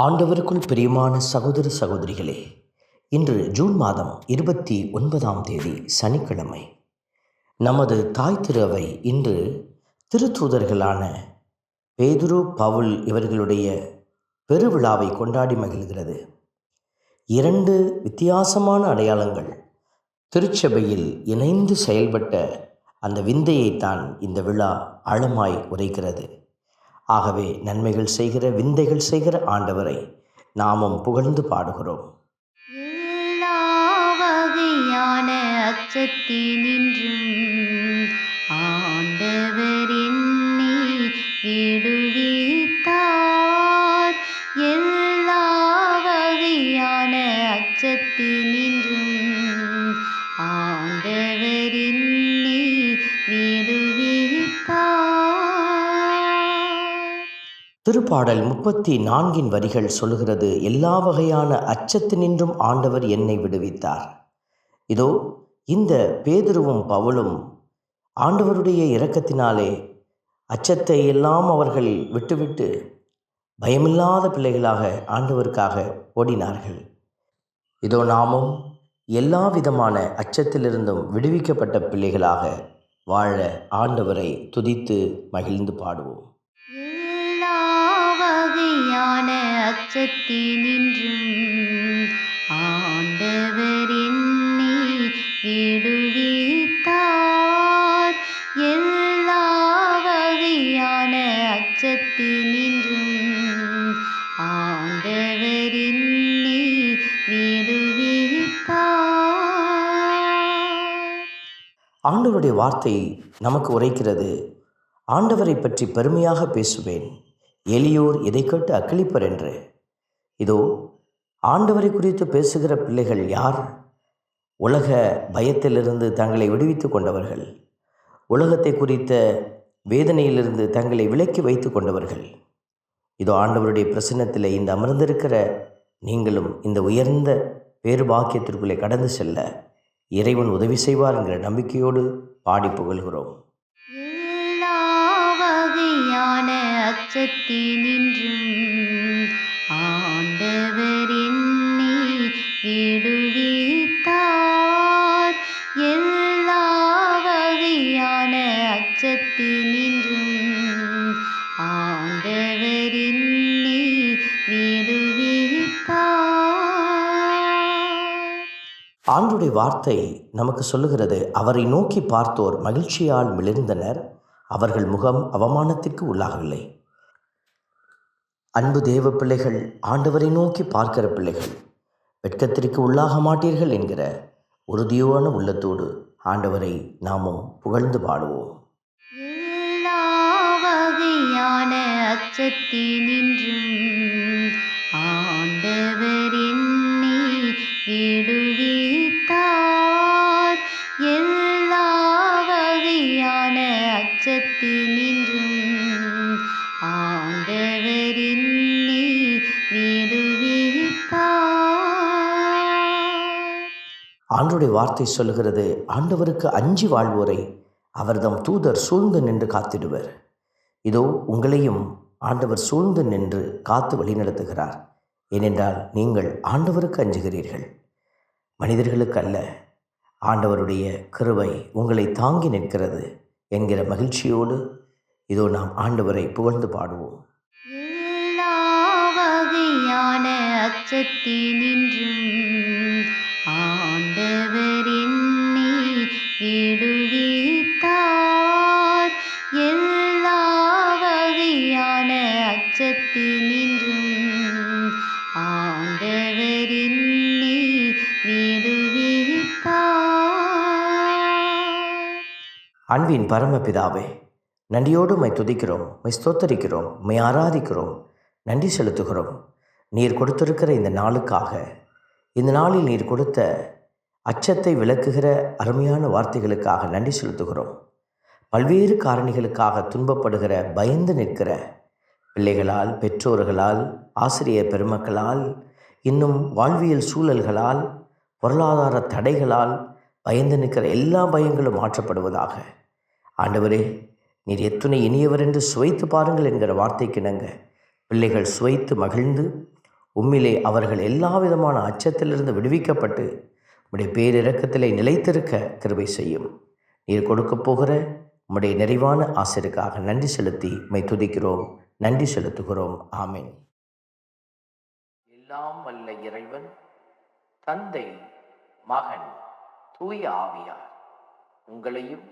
ஆண்டவருக்குள் பிரியமான சகோதர சகோதரிகளே இன்று ஜூன் மாதம் இருபத்தி ஒன்பதாம் தேதி சனிக்கிழமை. நமது தாய் திருவை இன்று திருத்தூதர்களான பேதுரு பவுல் இவர்களுடைய பெருவிழாவை கொண்டாடி மகிழ்கிறது. இரண்டு வித்தியாசமான அடையாளங்கள் திருச்சபையில் இணைந்து செயல்பட்ட அந்த விந்தையைத்தான் இந்த விழா ஆழமாய் உரைக்கிறது. ஆகவே நன்மைகள் செய்கிற விந்தைகள் செய்கிற ஆண்டவரை நாமும் புகழ்ந்து பாடுகிறோம். எல்லா வகையான அச்சத்தினின்றும் திருப்பாடல் முப்பத்தி நான்கின் வரிகள் சொல்கிறது எல்லா வகையான அச்சத்தினின்றும் ஆண்டவர் என்னை விடுவித்தார். இதோ இந்த பேதுருவும் பவுலும் ஆண்டவருடைய இரக்கத்தினாலே அச்சத்தை எல்லாம் அவர்கள் விட்டுவிட்டு பயமில்லாத பிள்ளைகளாக ஆண்டவருக்காக ஓடினார்கள். இதோ நாமும் எல்லா விதமான அச்சத்திலிருந்தும் விடுவிக்கப்பட்ட பிள்ளைகளாக வாழ ஆண்டவரை துதித்து மகிழ்ந்து பாடுவோம். வகையான அச்சத்தினின்றும் ஆண்டவர் என்னை விடுவித்தார். எல்லா வகையான அச்சத்தினின்றும் ஆண்டவர் என்னை விடுவித்தார். ஆண்டவருடைய வார்த்தை நமக்கு உரைக்கிறது. ஆண்டவரை பற்றி பெருமையாக பேசுவேன். எளியோர் இதை கேட்டு அக்களிப்பர் என்று. இதோ ஆண்டவரை குறித்து பேசுகிற பிள்ளைகள் யார்? உலக பயத்திலிருந்து தங்களை விடுவித்து கொண்டவர்கள். உலகத்தை குறித்த வேதனையிலிருந்து தங்களை விலக்கி வைத்து கொண்டவர்கள். இதோ ஆண்டவருடைய பிரசன்னத்தில் இந்த அமர்ந்திருக்கிற நீங்களும் இந்த உயர்ந்த பேரு பாக்கியத்திற்குள்ளே கடந்து செல்ல இறைவன் உதவி செய்வார் என்கிற நம்பிக்கையோடு பாடி புகழ்கிறோம். அச்சத்தினின்றும் ஆண்டவர் என்னை விடுவித்தார். எல்லா வகையான அச்சத்தினின்றும் ஆண்டவர் என்னை விடுவித்தார். ஆண்டுடைய வார்த்தை நமக்கு சொல்லுகிறது அவரை நோக்கி பார்த்தோர் மகிழ்ச்சியால் மிளிர்ந்தனர். அவர்கள் முகம் அவமானத்திற்கு உள்ளாகவில்லை. அன்பு தேவ பிள்ளைகள் ஆண்டவரை நோக்கி பார்க்கிற பிள்ளைகள் வெட்கத்திற்கு உள்ளாக மாட்டீர்கள் என்கிற உறுதியான உள்ளத்தோடு ஆண்டவரை நாமும் புகழ்ந்து பாடுவோம். எல்லா வகையான அச்சத்தினின்றும் ஆண்டவர் என்னை விடுவித்தார். எல்லா வகையான அச்சத்தினின் ஆண்டுடைய வார்த்தை சொல்லுகிறது ஆண்டவருக்கு அஞ்சி வாழ்வோரை அவர்தம் தூதர் சூழ்ந்து நின்று காத்திடுவர். இதோ உங்களையும் ஆண்டவர் சூழ்ந்து நின்று காத்து வழிநடத்துகிறார். ஏனென்றால் நீங்கள் ஆண்டவருக்கு அஞ்சுகிறீர்கள். மனிதர்களுக்கு அல்ல ஆண்டவருடைய கிருவை உங்களை தாங்கி நிற்கிறது என்கிற மகிழ்ச்சியோடு இதோ நாம் ஆண்டவரை புகழ்ந்து பாடுவோம். எல்லா வகையான அச்சத்தினின்றும் அன்பின் பரமபிதாவே நன்றியோடு மை துதிக்கிறோம் மை ஸ்தோத்தரிக்கிறோம் மை ஆராதிக்கிறோம் நன்றி செலுத்துகிறோம். நீர் கொடுத்திருக்கிற இந்த நாளுக்காக இந்த நாளில் நீர் கொடுத்த அச்சத்தை விளக்குகிற அருமையான வார்த்தைகளுக்காக நன்றி செலுத்துகிறோம். பல்வேறு காரணிகளுக்காக துன்பப்படுகிற பயந்து நிற்கிற பிள்ளைகளால் பெற்றோர்களால் ஆசிரியர் பெருமக்களால் இன்னும் வாழ்வியல் சூழல்களால் பொருளாதார தடைகளால் பயந்து நிற்கிற எல்லா பயங்களும் மாற்றப்படுவதாக ஆண்டவரே நீர் எத்துணை இனியவர் என்று சுவைத்து பாருங்கள் என்கிற வார்த்தைக்கிணங்க பிள்ளைகள் சுவைத்து மகிழ்ந்து உம்மிலே அவர்கள் எல்லா விதமான அச்சத்திலிருந்து விடுவிக்கப்பட்டு உம்முடைய பேரிறக்கத்திலே நிலைத்திருக்க கிருபை செய்யும். நீர் கொடுக்கப் போகிற உம்முடைய நிறைவான ஆசிரியருக்காக நன்றி செலுத்தி மை துதிக்கிறோம் நன்றி செலுத்துகிறோம். ஆமென். எல்லாம் வல்ல இறைவன் தந்தை மகன் தூய ஆவியார் உங்களையும்